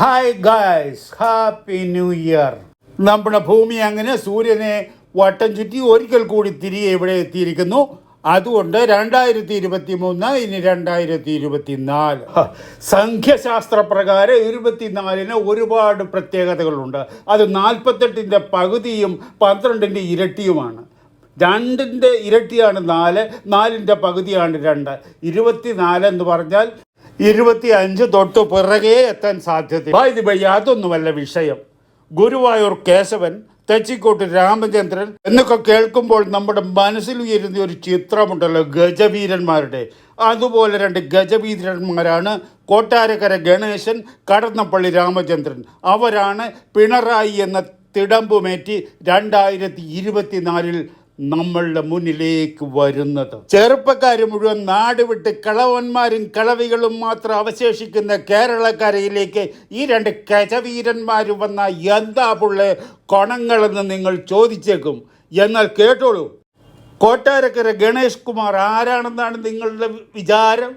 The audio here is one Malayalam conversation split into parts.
Hi guys happy new year നമ്മുടെ ഭൂമി അങ്ങനെ സൂര്യനെ വട്ടം ചുറ്റി ഒരിക്കൽ കൂടി തിരികെ ഇവിടെ എത്തിയിരിക്കുന്നു. അതുകൊണ്ട് രണ്ടായിരത്തി ഇരുപത്തി മൂന്ന് ഇനി രണ്ടായിരത്തി ഇരുപത്തി നാല് സംഖ്യശാസ്ത്ര പ്രകാരം ഇരുപത്തിനാലിന് ഒരുപാട് പ്രത്യേകതകളുണ്ട്. അത് നാൽപ്പത്തെട്ടിന്റെ പകുതിയും പന്ത്രണ്ടിന്റെ ഇരട്ടിയുമാണ്. രണ്ടിന്റെ ഇരട്ടിയാണ് നാല് നാലിന്റെ പകുതിയാണ് രണ്ട്. ഇരുപത്തിനാല് എന്ന് പറഞ്ഞാൽ ഇരുപത്തി അഞ്ച് തൊട്ട് പിറകെ എത്താൻ സാധ്യത വഴി വിഷയം. ഗുരുവായൂർ കേശവൻ തെച്ചിക്കോട്ട് രാമചന്ദ്രൻ എന്നൊക്കെ കേൾക്കുമ്പോൾ നമ്മുടെ മനസ്സിൽ ഉയരുന്ന ഒരു ചിത്രമുണ്ടല്ലോ ഗജവീരന്മാരുടെ. അതുപോലെ രണ്ട് ഗജവീരന്മാരാണ് കോട്ടാരക്കര ഗണേശൻ കടന്നപ്പള്ളി രാമചന്ദ്രൻ. അവരാണ് പിണറായി എന്ന തിടമ്പുമേറ്റി രണ്ടായിരത്തി ഇരുപത്തിനാലിൽ നമ്മളുടെ മുന്നിലേക്ക് വരുന്നത്. ചെറുപ്പക്കാർ മുഴുവൻ നാട് വിട്ട് കളവന്മാരും കളവികളും മാത്രം അവശേഷിക്കുന്ന കേരളക്കരയിലേക്ക് ഈ രണ്ട് കചവീരന്മാർ വന്ന എന്താ പുള്ളെ കൊണങ്ങളെന്ന് നിങ്ങൾ ചോദിച്ചേക്കും. എന്നാൽ കേട്ടോളൂ. കോട്ടാരക്കര ഗണേഷ് കുമാർ ആരാണെന്നാണ് നിങ്ങളുടെ വിചാരം?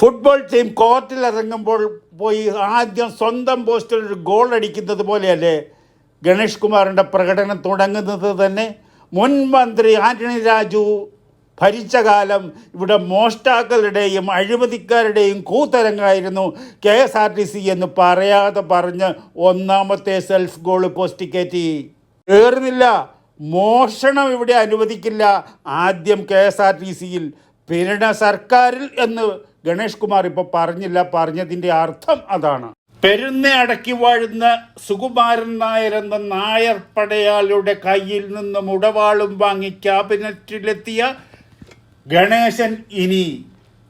ഫുട്ബോൾ ടീം കോർട്ടിൽ ഇറങ്ങുമ്പോൾ പോയി ആദ്യം സ്വന്തം പോസ്റ്റിൽ ഒരു ഗോൾ അടിക്കുന്നത് പോലെയല്ലേ? ഗണേഷ് കുമാറിന്റെ പ്രകടനം തുടങ്ങുന്നത് തന്നെ മുൻ മന്ത്രി ആന്റണി രാജു ഭരിച്ച കാലം ഇവിടെ മോഷ്ടാക്കളുടെയും അഴിമതിക്കാരുടെയും കൂത്തരങ്ങായിരുന്നു K S R T C എന്ന് പറയാതെ പറഞ്ഞ് ഒന്നാമത്തെ സെൽഫ് ഗോൾ പോസ്റ്റ് കയറ്റി. കയറുന്നില്ല മോഷണം ഇവിടെ അനുവദിക്കില്ല. ആദ്യം കെ എസ് ആർ ടി സിയിൽ പിന്നെ സർക്കാരിൽ എന്ന് ഗണേഷ് കുമാർ ഇപ്പോൾ പറഞ്ഞില്ല. പറഞ്ഞതിന്റെ അർത്ഥം അതാണ്. പെരുന്ന അടക്കി വാഴുന്ന സുകുമാരൻ നായർ എന്ന നായർ പടയാളിയുടെ കയ്യിൽ നിന്ന് മുടവാളും വാങ്ങി ക്യാബിനറ്റിലെത്തിയ ഗണേശൻ ഇനി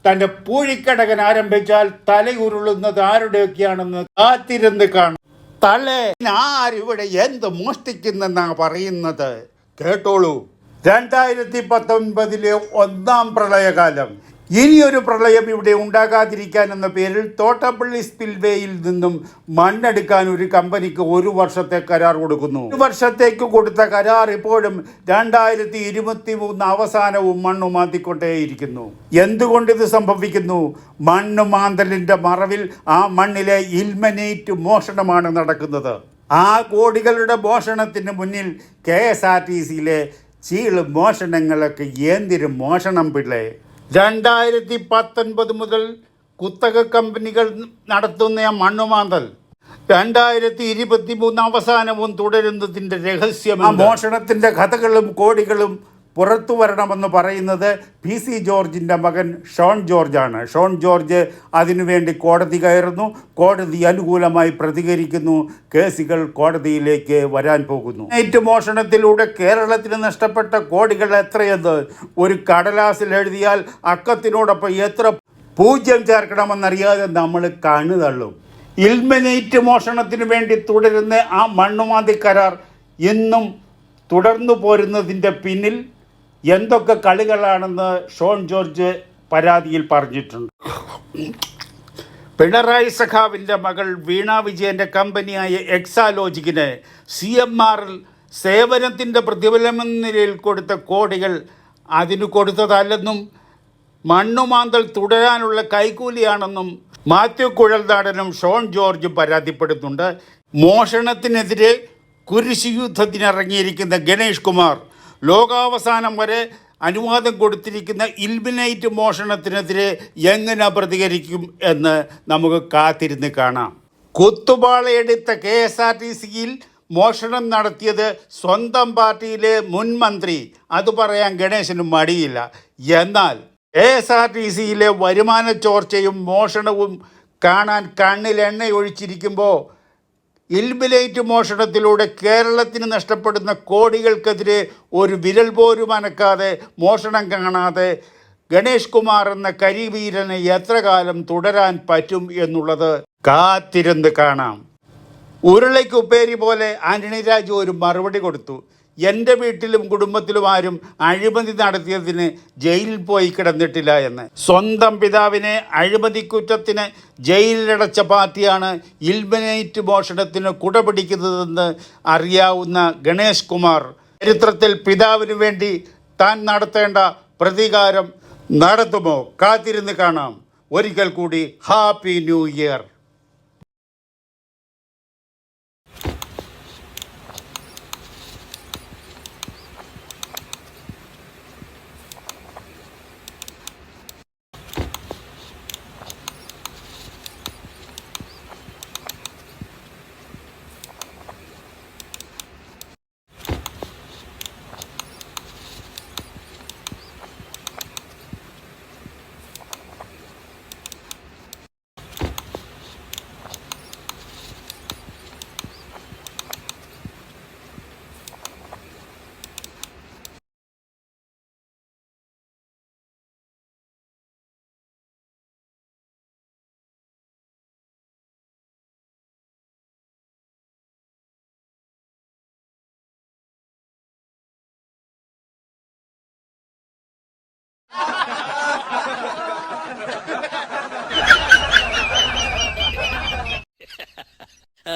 തന്റെ പൂഴിക്കടകൻ ആരംഭിച്ചാൽ തലയുരുളുന്നത് ആരുടെയൊക്കെയാണെന്ന് കാത്തിരുന്ന് കാണും. തലേ ആരിവിടെ എന്ത് മോഷ്ടിക്കുന്നെന്നാ പറയുന്നത്? കേട്ടോളൂ. രണ്ടായിരത്തി പത്തൊൻപതിലെ ഒന്നാം പ്രളയകാലം. ഇനിയൊരു പ്രളയം ഇവിടെ ഉണ്ടാകാതിരിക്കാൻ എന്ന പേരിൽ തോട്ടപ്പള്ളി സ്പിൽവേയിൽ നിന്നും മണ്ണെടുക്കാൻ ഒരു കമ്പനിക്ക് ഒരു വർഷത്തെ കരാർ കൊടുക്കുന്നു. ഒരു വർഷത്തേക്ക് കൊടുത്ത കരാർ ഇപ്പോഴും രണ്ടായിരത്തി ഇരുപത്തി മൂന്ന് അവസാനവും മണ്ണ് മാന്തിക്കൊണ്ടേയിരിക്കുന്നു. എന്തുകൊണ്ട് ഇത് സംഭവിക്കുന്നു? മണ്ണ് മാന്തലിന്റെ മറവിൽ ആ മണ്ണിലെ ഇൽമനേറ്റ് മോഷണമാണ് നടക്കുന്നത്. ആ കോടികളുടെ മോഷണത്തിന് മുന്നിൽ കെ എസ് ആർ ടി സിയിലെ ചീൾ മോഷണങ്ങളൊക്കെ എന്തിനും മോഷണം പിള്ളേ? രണ്ടായിരത്തി പത്തൊൻപത് മുതൽ കുത്തക കമ്പനികൾ നടത്തുന്ന മണ്ണുമാന്തൽ രണ്ടായിരത്തി ഇരുപത്തി മൂന്ന് അവസാനവും തുടരുന്നതിന്റെ രഹസ്യം മോഷണത്തിന്റെ കഥകളും കോടികളും പുറത്തു വരണമെന്ന് പറയുന്നത് പി സി ജോർജിന്റെ മകൻ ഷോൺ ജോർജാണ്. ഷോൺ ജോർജ് അതിനുവേണ്ടി കോടതി കയറുന്നു. കോടതി അനുകൂലമായി പ്രതികരിക്കുന്നു. കേസുകൾ കോടതിയിലേക്ക് വരാൻ പോകുന്നു. നൈറ്റ് മോഷണത്തിലൂടെ കേരളത്തിന് നഷ്ടപ്പെട്ട കോടികൾ എത്രയെന്ന് ഒരു കടലാസിൽ എഴുതിയാൽ അക്കത്തിനോടൊപ്പം എത്ര പൂജ്യം ചേർക്കണമെന്നറിയാതെ നമ്മൾ കണ്ണു തള്ളും. ഇൽമിനേറ്റ് മോഷണത്തിന് വേണ്ടി തുടരുന്ന ആ മണ്ണുമാന്തി കരാർ എന്നും തുടർന്നു പോരുന്നതിന്റെ പിന്നിൽ എന്തൊക്കെ കളികളാണെന്ന് ഷോൺ ജോർജ് പരാതിയിൽ പറഞ്ഞിട്ടുണ്ട്. പിണറായി സഖാവിന്റെ മകൾ വീണ വിജയന്റെ കമ്പനിയായ എക്സാലോജിക്കിന് സി എം ആറിൽ സേവനത്തിന്റെ പ്രതിഫലമെന്ന നിലയിൽ കൊടുത്ത കോടികൾ അതിന് കൊടുത്തതല്ലെന്നും മണ്ണുമാന്തൽ തുടരാനുള്ള കൈക്കൂലിയാണെന്നും മാത്യു കുഴൽനാടനും ഷോൺ ജോർജും പരാതിപ്പെടുന്നുണ്ട്. മോഷണത്തിനെതിരെ കുരിശുയുദ്ധത്തിനിറങ്ങിയിരിക്കുന്ന ഗണേഷ് കുമാർ ലോകാവസാനം വരെ അനുവാദം കൊടുത്തിരിക്കുന്ന ഇൽമിനൈറ്റ് മോഷണത്തിനെതിരെ എങ്ങനെ പ്രതികരിക്കും എന്ന് നമുക്ക് കാത്തിരുന്ന് കാണാം. കൊത്തുപാളയെടുത്ത കെ എസ് ആർ ടി സിയിൽ മോഷണം നടത്തിയത് സ്വന്തം പാർട്ടിയിലെ മുൻ മന്ത്രി. അത് പറയാൻ ഗണേശന് മടിയില്ല. എന്നാൽ എ എസ് ആർ ടി സിയിലെ വരുമാന ചോർച്ചയും മോഷണവും കാണാൻ കണ്ണിൽ എണ്ണ ഒഴിച്ചിരിക്കുമ്പോൾ ഇൽബിലേറ്റ് മോഷണത്തിലൂടെ കേരളത്തിന് നഷ്ടപ്പെടുന്ന കോടികൾക്കെതിരെ ഒരു വിരൽ പോലും അനക്കാതെ മോഷണം കാണാതെ ഗണേഷ് കുമാർ എന്ന കരിവീരന് എത്ര കാലം തുടരാൻ പറ്റും എന്നുള്ളത് കാത്തിരുന്ന് കാണാം. ഉരുളയ്ക്ക് ഉപ്പേരി പോലെ ആന്റണി രാജു ഒരു മറുപടി കൊടുത്തു. എന്റെ വീട്ടിലും കുടുംബത്തിലും ആരും അഴിമതി നടത്തിയതിന് ജയിലിൽ പോയി കിടന്നിട്ടില്ല എന്ന്. സ്വന്തം പിതാവിനെ അഴിമതി കുറ്റത്തിന് ജയിലിലടച്ച പാർട്ടിയാണ് ഇൽബനൈറ്റ് മോഷണത്തിന് കുടപിടിക്കുന്നതെന്ന് അറിയാവുന്ന ഗണേഷ് കുമാർ. ചരിത്രത്തിൽ പിതാവിന് വേണ്ടി താൻ നടത്തേണ്ട പ്രതികാരം നടത്തുമോ? കാത്തിരുന്ന് കാണാം. ഒരിക്കൽ കൂടി ഹാപ്പി ന്യൂ ഇയർ.